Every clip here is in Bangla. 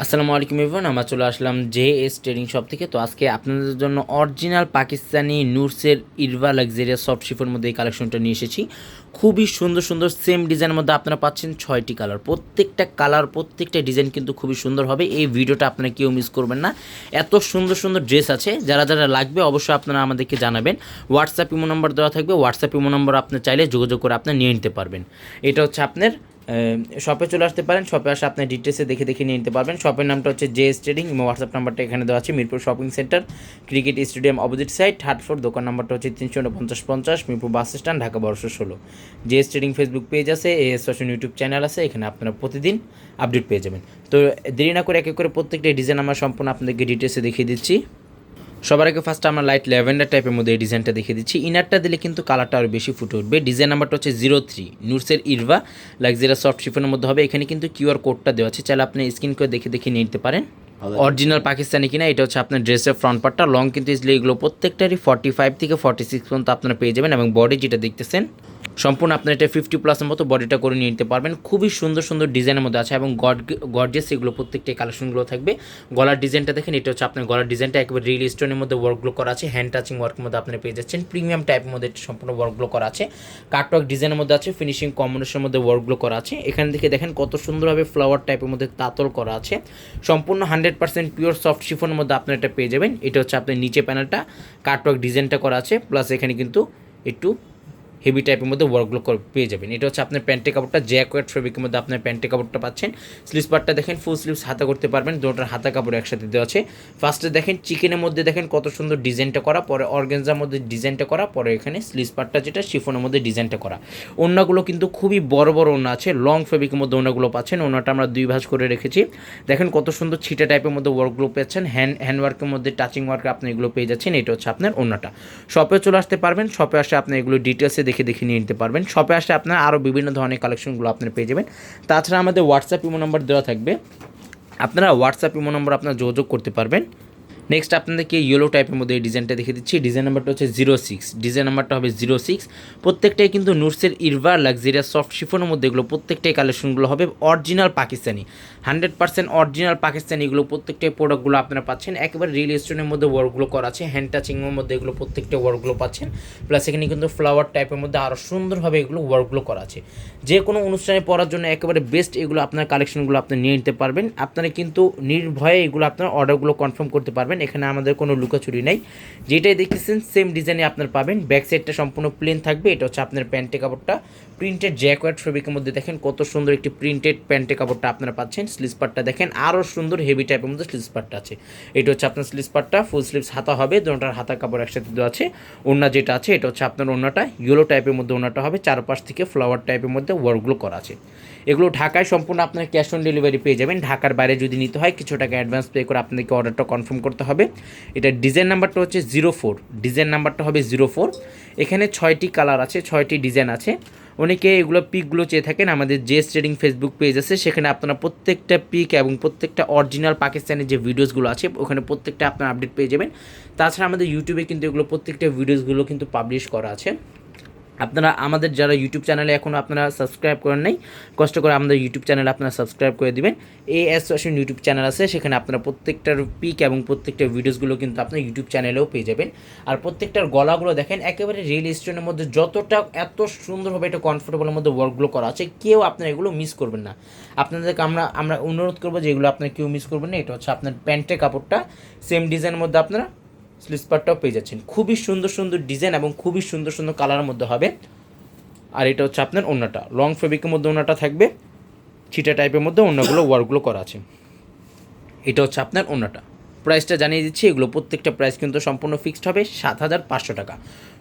আসসালামু আলাইকুম ইভান আমরা চলে আসলাম জে এস ট্রেডিং শপ থেকে। তো আজকে আপনাদের জন্য অরিজিনাল পাকিস্তানি নুরসের ইরভা লাক্সারিয়া সফট শিফের মধ্যে এই কালেকশনটা নিয়ে এসেছি। খুবই সুন্দর সুন্দর সেম ডিজাইনের মধ্যে আপনারা পাচ্ছেন ছয়টি কালার প্রত্যেকটা কালার প্রত্যেকটা ডিজাইন কিন্তু খুবই সুন্দর হবে। এই ভিডিওটা আপনারা কেউ মিস করবেন না। এত সুন্দর সুন্দর ড্রেস আছে। যারা যারা লাগবে অবশ্যই আপনারা আমাদেরকে জানাবেন। হোয়াটসঅ্যাপ ইমো নম্বর দেওয়া থাকবে। হোয়াটসঅ্যাপ ইমো নম্বর আপনি চাইলে যোগাযোগ করে আপনি নিয়ে নিতে পারবেন। এটা হচ্ছে আপনার শপে চলে আসতে পারেন। শপে আসে আপনি ডিটেলসে দেখে দেখে নিয়ে নিতে পারবেন। শপের নামটা হচ্ছে জে ট্রেডিং এবং হোয়াটসঅ্যাপ নাম্বারটা এখানে দেওয়া আছে, Mirpur shopping centre cricket stadium opposite side হাটফোর দোকান নাম্বারটা হচ্ছে তিনশো উনপঞ্চাশ পঞ্চাশ, মিরপুর বাস স্ট্যান্ড ঢাকা বারোশো ষোলো। জে ট্রেডিং ফেসবুক পেজ আছে এএস ফ্যাশন ইউটিউব চ্যানেল আছে, এখানে আপনারা প্রতিদিন আপডেট পেয়ে যাবেন। তো দেরি না করে এক এক করে প্রত্যেকটা ডিজাইন আমরা সম্পূর্ণ আপনাদেরকে ডিটেলসে দেখিয়ে দিচ্ছি। সবার আগে ফার্স্ট আমরা লাইট ল্যাভেন্ডার টাইপের মধ্যে এই ডিজাইনটা দেখিয়ে দিচ্ছি। ইনারটা দিলে কিন্তু কালারটা আরও বেশি ফুটে উঠবে। ডিজাইন নাম্বারটা হচ্ছে জিরো থ্রি নুরসের ইরভা লাক্সারিয়া সফট শিফনের মধ্যে হবে। এখানে কিন্তু কিউআর কোডটা দেওয়া আছে। চাইলে আপনি স্ক্রিন করে দেখে দেখে নিয়ে নিতে পারেন। অরিজিনাল পাকিস্তানি কিনা এটা হচ্ছে আপনার ড্রেসের ফ্রন্ট পার্টটা লং কিন্তু ইজলি এগুলো প্রত্যেকটারই ফর্টি ফাইভ থেকে ফর্টি সিক্স পর্যন্ত আপনারা পেয়ে যাবেন এবং বডি যেটা দেখতেছেন সম্পূর্ণ আপনার এটা ফিফটি প্লাসের মতো বডিটা করে নিয়ে নিতে পারবেন। খুবই সুন্দর সুন্দর ডিজাইনের মধ্যে আছে এবং গড গর্জেস এগুলো প্রত্যেকটা কালেকশনগুলো থাকবে। গলার ডিজাইনটা দেখেন, এটা হচ্ছে আপনার গলার ডিজাইনটা একেবারে রিল স্টোনের মধ্যে ওয়ার্কগুলো করা আছে। হ্যান্ড টাচিং ওয়ার্কের মধ্যে আপনারা পেয়ে যাচ্ছেন। প্রিমিয়াম টাইপের মধ্যে এটা সম্পূর্ণ ওয়ার্কগুলো করা আছে। কাটওয়ার্ক ডিজাইনের মধ্যে আছে ফিনিশিং কম্বিনেশনের মধ্যে ওয়ার্কগুলো করা আছে। এখান থেকে দেখেন কত সুন্দরভাবে ফ্লাওয়ার টাইপের মধ্যে তাতল করা আছে। সম্পূর্ণ হান্ড্রেড পার্সেন্ট পিওর সফট শিফনের মধ্যে আপনারা এটা পেয়ে যাবেন। এটা হচ্ছে আপনার নিচে প্যানেলটা কাটওয়ার্ক ডিজাইনটা করা আছে। প্লাস এখানে কিন্তু একটু হেভি টাইপের মধ্যে ওয়ার্কগুলো পেয়ে যাবেন। এটা হচ্ছে আপনার প্যান্টের কাপড়টা জ্যাকওয়েট ফেব্রিকের মধ্যে আপনার প্যান্টের কাপড়টা পাচ্ছেন। স্লিভস পার্টটা দেখেন ফুল স্লিভস হাতা করতে পারবেন। দুটোর হাতা কাপড় একসাথে দেওয়া আছে। ফার্স্টে দেখেন চিকেনের মধ্যে দেখেন কত সুন্দর ডিজাইনটা করা। পরে অর্গেনজার মধ্যে ডিজাইনটা করা। পরে এখানে স্লিভস পার্টটা যেটা শিফনের মধ্যে ডিজাইনটা করা। ওনাগুলো কিন্তু খুবই বড় বড় ওনা আছে। লং ফেব্রিকের মধ্যে ওনাগুলো পাচ্ছেন। ওনাটা আমরা দুই ভাঁজ করে রেখেছি। দেখেন কত সুন্দর ছিটা টাইপের মধ্যে ওয়ার্কগুলো পাচ্ছেন হ্যান্ড হ্যান্ড ওয়ার্কের মধ্যে টাচিং ওয়ার্ক আপনি এগুলো পেয়ে যাচ্ছেন। এটা হচ্ছে আপনার ওনাটা শপে চলে আসতে পারবেন। শপে আসে আপনি এগুলো ডিটেলসে দেখে দেখে নিয়ে নিতে পারবেন। শপে আসলে আপনার আরও বিভিন্ন ধরনের কালেকশনগুলো আপনারা পেয়ে যাবেন। তাছাড়া আমাদের হোয়াটসঅ্যাপ ইমো নম্বর দেওয়া থাকবে। আপনারা হোয়াটসঅ্যাপ ইমো নম্বর আপনারা যোগাযোগ করতে পারবেন। নেক্সট আপনাদেরকে ইয়েলো টাইপের মধ্যে এই ডিজাইনটা দেখে দিচ্ছি। ডিজাইন নাম্বারটা হচ্ছে জিরো সিক্স ডিজাইন নাম্বারটা হবে জিরো সিক্স প্রত্যেকটাই কিন্তু নুরসের ইরভা লাক্সারিয়া সফট শিফনের মধ্যে এগুলো প্রত্যেকটাই কালেকশনগুলো হবে original Pakistani hundred percent original Pakistani এগুলো প্রত্যেকটাই প্রোডাক্টগুলো আপনারা পাচ্ছেন। একেবারে রিল স্টোনের মধ্যে ওয়ার্কগুলো করা আছে। হ্যান্ড টাচিংয়ের মধ্যে এগুলো প্রত্যেকটা ওয়ার্কগুলো পাচ্ছেন। প্লাস এখানে কিন্তু ফ্লাওয়ার টাইপের মধ্যে আরও সুন্দরভাবে এগুলো ওয়ার্কগুলো করা আছে। যে কোনো অনুষ্ঠানে পড়ার জন্য একেবারে বেস্ট এগুলো আপনার কালেকশনগুলো আপনি নিয়ে নিতে পারবেন। আপনারা কিন্তু নির্ভয়ে এগুলো আপনার অর্ডারগুলো কনফার্ম করতে পারবেন। এখানে আমাদের কোনো লুকাচুরি নেই। যেটাই দেখতেছেন সেম ডিজাইনে আপনার পাবেন। ব্যাক সাইডটা সম্পূর্ণ প্লেন থাকবে। এটা হচ্ছে আপনার প্যান্টে কাপড়টা। প্রিন্টেড জ্যাকওয়ার্ড ফেব্রিকের মধ্যে দেখেন, কত সুন্দর একটি প্রিন্টেড প্যান্টে কাপড়টা আপনারা পাচ্ছেন। স্লিস পার্টটা দেখেন আরও সুন্দর হেভি টাইপের মধ্যে স্লিস পার্টটা আছে। এটা হচ্ছে আপনার স্লিস পার্টটা ফুল স্লিভস হাতা হবে, দুটার হাতা কাপড় একসাথে দেওয়া আছে। ওড়না যেটা আছে, এটা হচ্ছে আপনার ওড়নাটা। ইয়েলো টাইপের মধ্যে ওড়নাটা হবে, চারপাশ থেকে ফ্লাওয়ার টাইপের মধ্যে ওয়ার্কগুলো করা আছে। এগুলো ঢাকায় সম্পূর্ণ আপনার ক্যাশ অন ডেলিভারি পেয়ে যাবেন। ঢাকার বাইরে যদি নিতে হয়, কিছু টাকা অ্যাডভান্স পে করে আপনাদেরকে অর্ডারটা কনফার্ম করতে হবে। এটা ডিজাইন নাম্বারটা হচ্ছে জিরো ফোর। ডিজাইন নাম্বারটা হবে জিরো ফোর। এখানে ছয়টি কালার আছে, ছয়টি ডিজাইন আছে। অনেকে এগুলো পিকগুলো চেয়ে থাকেন। আমাদের জে ট্রেডিং ফেসবুক পেজ আছে। সেখানে আপনারা প্রত্যেকটা পিক এবং প্রত্যেকটা অরিজিনাল পাকিস্তানের যে ভিডিওসগুলো আছে, ওখানে প্রত্যেকটা আপনার আপডেট পেয়ে যাবেন। তাছাড়া আমাদের ইউটিউবে কিন্তু এগুলো প্রত্যেকটা ভিডিওসগুলো কিন্তু পাবলিশ করা আছে। আপনারা আমাদের যারা ইউটিউব চ্যানেলে এখনও আপনারা সাবস্ক্রাইব করেন নাই, কষ্ট করে আমাদের ইউটিউব চ্যানেলে আপনারা সাবস্ক্রাইব করে দিবেন। এ এস ইউটিউব চ্যানেল আছে, সেখানে আপনারা প্রত্যেকটার পিক এবং প্রত্যেকটা ভিডিওসগুলো কিন্তু আপনার ইউটিউব চ্যানেলেও পেয়ে যাবেন। আর প্রত্যেকটার গলাগুলো দেখেন, একেবারে রিয়েল স্টোনের মধ্যে যতটা, এত সুন্দরভাবে এটা কমফোর্টেবলের মধ্যে ওয়ার্কগুলো করা আছে, কেউ আপনার এগুলো মিস করবেন না। আপনাদেরকে আমরা আমরা অনুরোধ করব যে এগুলো আপনার কেউ মিস করবেন না, এটা হচ্ছে আপনার প্যান্টের কাপড়টা সেম ডিজাইনের মধ্যে আপনারা স্লিস পার্টটাও পেয়ে যাচ্ছেন। খুবই সুন্দর সুন্দর ডিজাইন এবং খুবই সুন্দর সুন্দর কালারের মধ্যে হবে। আর এটা হচ্ছে আপনার ওড়নাটা। লং ফেব্রিকের মধ্যে ওড়নাটা থাকবে। ছিটা টাইপের মধ্যে ওড়নাগুলো ওয়ার্কগুলো করা আছে। এটা হচ্ছে আপনার ওড়নাটা। প্রাইসটা জানিয়ে দিচ্ছি, এগুলো প্রত্যেকটা প্রাইস কিন্তু সম্পূর্ণ ফিক্সড হবে, সাত হাজার পাঁচশো টাকা।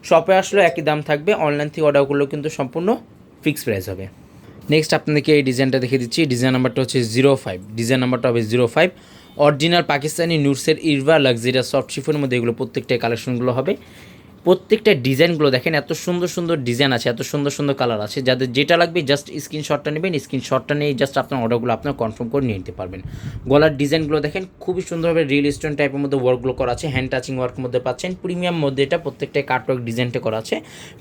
শপে আসলেও একই দাম থাকবে অনলাইন থেকে অর্ডার করলেও কিন্তু সম্পূর্ণ ফিক্সড প্রাইস হবে। নেক্সট আপনাদেরকে এই ডিজাইনটা দেখে দিচ্ছি। ডিজাইন নাম্বারটা হচ্ছে জিরো ফাইভ ডিজাইন নাম্বারটা হবে জিরো ফাইভ অরিজিনাল পাকিস্তানি নুরসের ইরভা লাক্সারিয়াস সফট শিফের মধ্যে এগুলো প্রত্যেকটাই কালেকশনগুলো হবে। প্রত্যেকটা ডিজাইনগুলো দেখেন, এত সুন্দর সুন্দর ডিজাইন আছে, এত সুন্দর সুন্দর কালার আছে। যাদের যেটা লাগবে জাস্ট স্ক্রিনশটটা নেবেন স্ক্রিনশটটা নিয়ে জাস্ট আপনার অর্ডারগুলো আপনার কনফার্ম করে নিয়ে নিতে পারবেন। গলার ডিজাইনগুলো দেখেন, খুবই সুন্দরভাবে রিয়েল স্টোন টাইপের মধ্যে ওয়ার্কগুলো করা আছে হ্যান্ড টাচিং ওয়ার্কের মধ্যে পাচ্ছেন প্রিমিয়াম মধ্যে এটা প্রত্যেকটাই কাটওয়ার্ক ডিজাইনটা করা আছে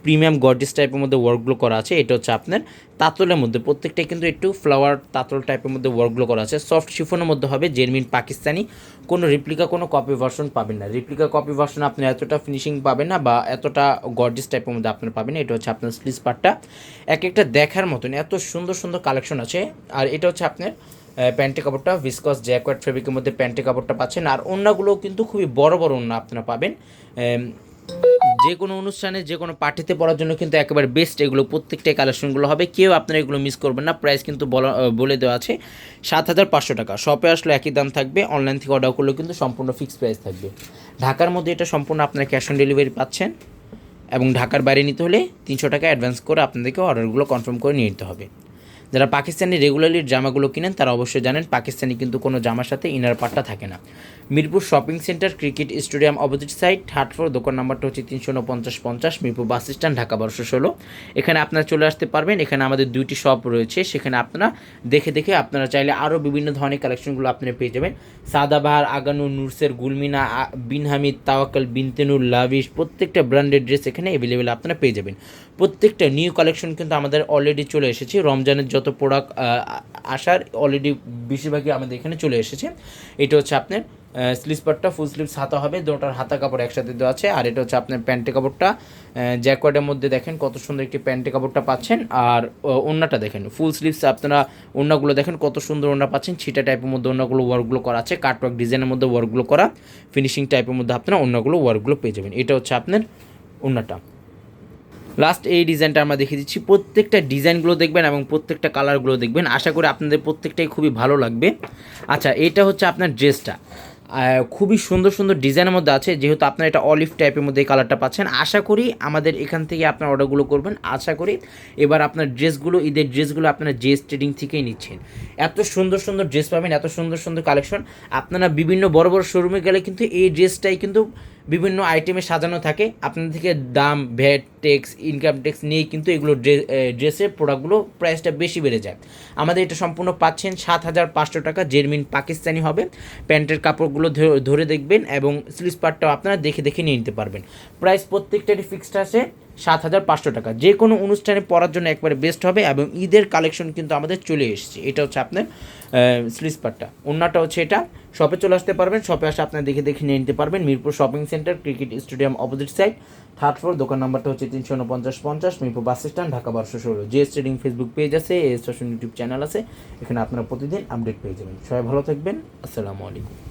প্রিমিয়াম গর্ডিস টাইপের মধ্যে ওয়ার্কগুলো করা আছে, এটা হচ্ছে আপনার তাঁতলের মধ্যে, প্রত্যেকটাই কিন্তু একটু ফ্লাওয়ার তাতল টাইপের মধ্যে ওয়ার্কগুলো করা আছে সফট শিফনের মধ্যে হবে জেরমিন পাকিস্তানি কোনো রিপ্লিকা কোনো কপি ভার্সন পাবেন না। রিপ্লিকা কপি ভার্সন আপনি এতটা ফিনিশিং পাবেন না বা এতটা গর্জিস টাইপের মধ্যে আপনার পাবেন এটা হচ্ছে আপনার স্লিজ পার্টটা এক একটা দেখার মতন এত সুন্দর সুন্দর কালেকশন আছে। আর এটা হচ্ছে আপনার প্যান্টের কাপড়টা ভিসকস জ্যাকোয়েট ফেব্রিকের মধ্যে প্যান্টের কাপড়টা পাচ্ছেন। আর অন্যগুলোও কিন্তু খুবই বড় বড় অন্য আপনারা পাবেন। যে কোনো অনুষ্ঠানে, যে কোনো পার্টিতে পড়ার জন্য কিন্তু একেবারে বেস্ট এগুলো, প্রত্যেকটাই কালেকশনগুলো হবে। কেউ আপনারা এগুলো মিস করবেন না। প্রাইস কিন্তু বলা বলে দেওয়া আছে। সাত হাজার পাঁচশো টাকা। শপে আসলে একই দাম থাকবে। অনলাইন থেকে অর্ডার করলেও কিন্তু সম্পূর্ণ ফিক্সড প্রাইস থাকবে। ঢাকার মধ্যে এটা সম্পূর্ণ আপনারা ক্যাশ অন ডেলিভারি পাচ্ছেন। এবং ঢাকার বাইরে নিতে হলে তিনশো টাকা অ্যাডভান্স করে আপনাদেরকে অর্ডারগুলো কনফার্ম করে নিয়ে নিতে হবে। যারা পাকিস্তানি রেগুলারলি জামাগুলো কিনেন, তারা অবশ্যই জানেন পাকিস্তানি কিন্তু কোনো জামার সাথে ইনার পার্টটা থাকে না। Mirpur shopping centre cricket stadium opposite side third floor দোকান নাম্বারটা হচ্ছে তিনশো উনপঞ্চাশ পঞ্চাশ, মিরপুর বাস স্ট্যান্ড ঢাকা বারোশো ষোলো। এখানে আপনারা চলে আসতে পারবেন, এখানে আমাদের দুইটি শপ রয়েছে, সেখানে আপনারা দেখে দেখে আপনারা চাইলে আরও বিভিন্ন ধরনের কালেকশনগুলো আপনারা পেয়ে যাবেন। সাদাবাহার, আগানু, নুরসের, গুলমিনা, আ- বিন হামিদ, তাওয়াক্কাল, বিনতেনুর, লাভিশ, প্রত্যেকটা ব্র্যান্ডেড ড্রেস এখানে অ্যাভেলেবেল আপনারা পেয়ে যাবেন। প্রত্যেকটা নিউ কালেকশন কিন্তু আমাদের অলরেডি চলে এসেছে। রমজানের যত প্রোডাক্ট আসার অলরেডি বেশিরভাগই আমাদের এখানে চলে এসেছে। এটা হচ্ছে আপনার স্লিপারটা ফুল স্লিপস হাতা হবে, দুটার হাতা কাপড় একসাথে দেওয়া আছে, আর এটা হচ্ছে আপনার প্যান্টের কাপড়টা। জ্যাকওয়ার্ডের মধ্যে দেখেন কত সুন্দর একটি প্যান্টের কাপড়টা পাচ্ছেন, আর ওড়নাটা দেখেন ফুল স্লিপস আপনারা ওড়নাগুলো দেখেন কত সুন্দর ওড়না পাচ্ছেন, ছিটা টাইপের মধ্যে ওড়নাগুলো ওয়ার্কগুলো করা আছে কাটওয়ার্ক ডিজাইনের মধ্যে ওয়ার্কগুলো করা ফিনিশিং টাইপের মধ্যে আপনারা ওড়নাগুলো ওয়ার্কগুলো পেয়ে যাবেন। এটা হচ্ছে আপনার ওড়নাটা। লাস্ট এই ডিজাইনটা আমরা দেখে দিচ্ছি। প্রত্যেকটা ডিজাইনগুলো দেখবেন এবং প্রত্যেকটা কালারগুলো দেখবেন। আশা করি আপনাদের প্রত্যেকটাই খুবই ভালো লাগবে। আচ্ছা এটা হচ্ছে আপনার ড্রেসটা খুবই সুন্দর সুন্দর ডিজাইনের মধ্যে আছে। যেহেতু আপনার এটা অলিভ টাইপের মধ্যে কালারটা পাচ্ছেন, আশা করি আমাদের এখান থেকে আপনার অর্ডারগুলো করবেন। আশা করি এবার আপনার ড্রেসগুলো ঈদের ড্রেসগুলো আপনারা জেস ট্রেডিং থেকেই নিচ্ছেন। এত সুন্দর সুন্দর ড্রেস পাবেন, এত সুন্দর সুন্দর কালেকশন আপনারা বিভিন্ন বড় বড় শোরুমে গেলে কিন্তু এই ড্রেসটাই কিন্তু বিভিন্ন আইটেমে সাজানো থাকে। আপনাদের থেকে দাম, ভ্যাট ট্যাক্স ইনকাম ট্যাক্স নিয়ে কিন্তু এগুলো ড্রেসের প্রোডাক্টগুলো প্রাইসটা বেশি বেড়ে যায়। আমাদের এটা সম্পূর্ণ পাচ্ছেন সাত হাজার পাঁচশো টাকা জেরমিন পাকিস্তানি হবে। প্যান্টের কাপড়গুলো ধরে- দেখবেন এবং স্লিপ পার্টটাও আপনারা দেখে দেখে নিয়ে নিতে পারবেন। প্রাইস প্রত্যেকটারই ফিক্সড আছে। সাত হাজার পাঁচশো টাকা। যে কোনো অনুষ্ঠানে পরার জন্য একবারে বেস্ট হবে এবং ঈদের কালেকশন কিন্তু আমাদের চলে এসেছে। এটা হচ্ছে আপনার স্লিজ পার্টটা অন্যটা হচ্ছে এটা। শপে চলে আসতে পারবেন। শপে আসে আপনার দেখে দেখে নিয়ে নিতে পারবেন। Mirpur shopping centre cricket stadium opposite side third floor দোকান নাম্বারটা হচ্ছে তিনশো উনপঞ্চাশ পঞ্চাশ মিরপুর বাস স্ট্যান্ড ঢাকা বারোশো ষোলো। জে ট্রেডিং ফেসবুক পেজ আছে এ স্টেশন ইউটিউব চ্যানেল আছে। এখানে আপনারা প্রতিদিন আপডেট পেয়ে যাবেন। সবাই ভালো থাকবেন। আসসালামু আলাইকুম।